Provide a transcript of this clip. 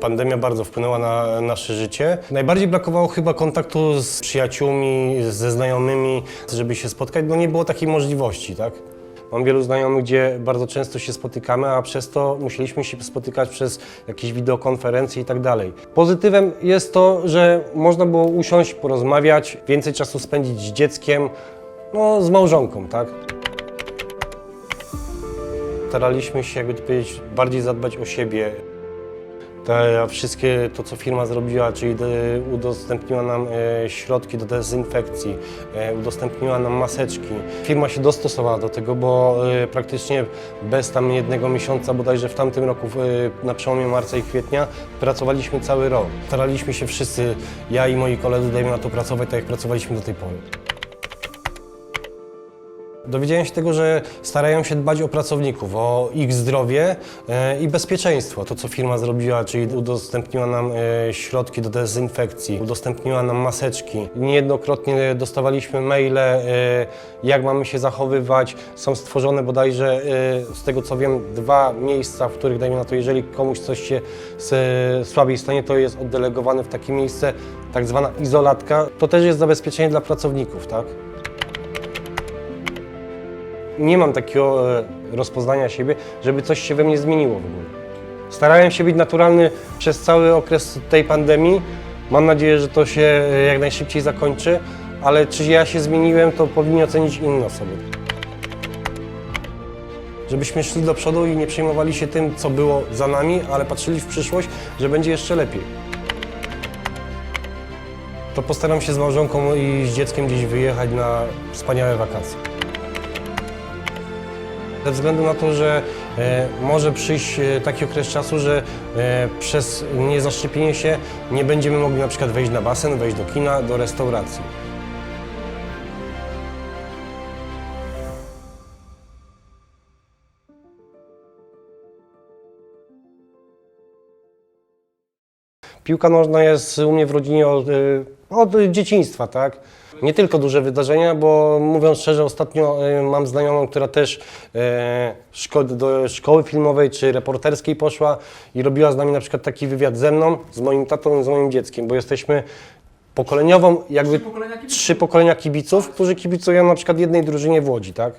Pandemia bardzo wpłynęła na nasze życie. Najbardziej brakowało chyba kontaktu z przyjaciółmi, ze znajomymi, żeby się spotkać. No nie było takiej możliwości, tak? Mam wielu znajomych, gdzie bardzo często się spotykamy, a przez to musieliśmy się spotykać przez jakieś wideokonferencje i tak dalej. Pozytywem jest to, że można było usiąść, porozmawiać, więcej czasu spędzić z dzieckiem, no z małżonką, tak? Staraliśmy się, jakby to powiedzieć, bardziej zadbać o siebie. Te wszystkie, to co firma zrobiła, czyli udostępniła nam e, środki do dezynfekcji, e, udostępniła nam maseczki. Firma się dostosowała do tego, bo e, praktycznie bez tam jednego miesiąca, bodajże w tamtym roku, na przełomie marca i kwietnia, pracowaliśmy cały rok. Staraliśmy się wszyscy, ja i moi koledzy, dajmy na to pracować tak, jak pracowaliśmy do tej pory. Dowiedziałem się tego, że starają się dbać o pracowników, o ich zdrowie e, i bezpieczeństwo. To, co firma zrobiła, czyli udostępniła nam e, środki do dezynfekcji, udostępniła nam maseczki. Niejednokrotnie dostawaliśmy maile, e, jak mamy się zachowywać. Są stworzone bodajże, z tego co wiem, dwa miejsca, w których, dajmy na to, jeżeli komuś coś się słabiej stanie, to jest oddelegowane w takie miejsce, tak zwana izolatka. To też jest zabezpieczenie dla pracowników, tak? Nie mam takiego e, rozpoznania siebie, żeby coś się we mnie zmieniło w ogóle. Starałem się być naturalny przez cały okres tej pandemii. Mam nadzieję, że to się e, jak najszybciej zakończy, ale czy ja się zmieniłem, to powinni ocenić inne osoby. Żebyśmy szli do przodu i nie przejmowali się tym, co było za nami, ale patrzyli w przyszłość, że będzie jeszcze lepiej. To postaram się z małżonką i z dzieckiem gdzieś wyjechać na wspaniałe wakacje. Ze względu na to, że e, może przyjść e, taki okres czasu, że e, przez niezaszczepienie się nie będziemy mogli na przykład wejść na basen, wejść do kina, do restauracji. Piłka nożna jest u mnie w rodzinie od, y, od dzieciństwa, tak? Nie tylko duże wydarzenia, bo mówiąc szczerze, ostatnio y, mam znajomą, która też y, do szkoły filmowej czy reporterskiej poszła i robiła z nami na przykład taki wywiad ze mną, z moim tatą i z moim dzieckiem, bo jesteśmy pokoleniową, jakby Trzy pokolenia kibiców. trzy pokolenia kibiców, którzy kibicują na przykład jednej drużynie w Łodzi, tak?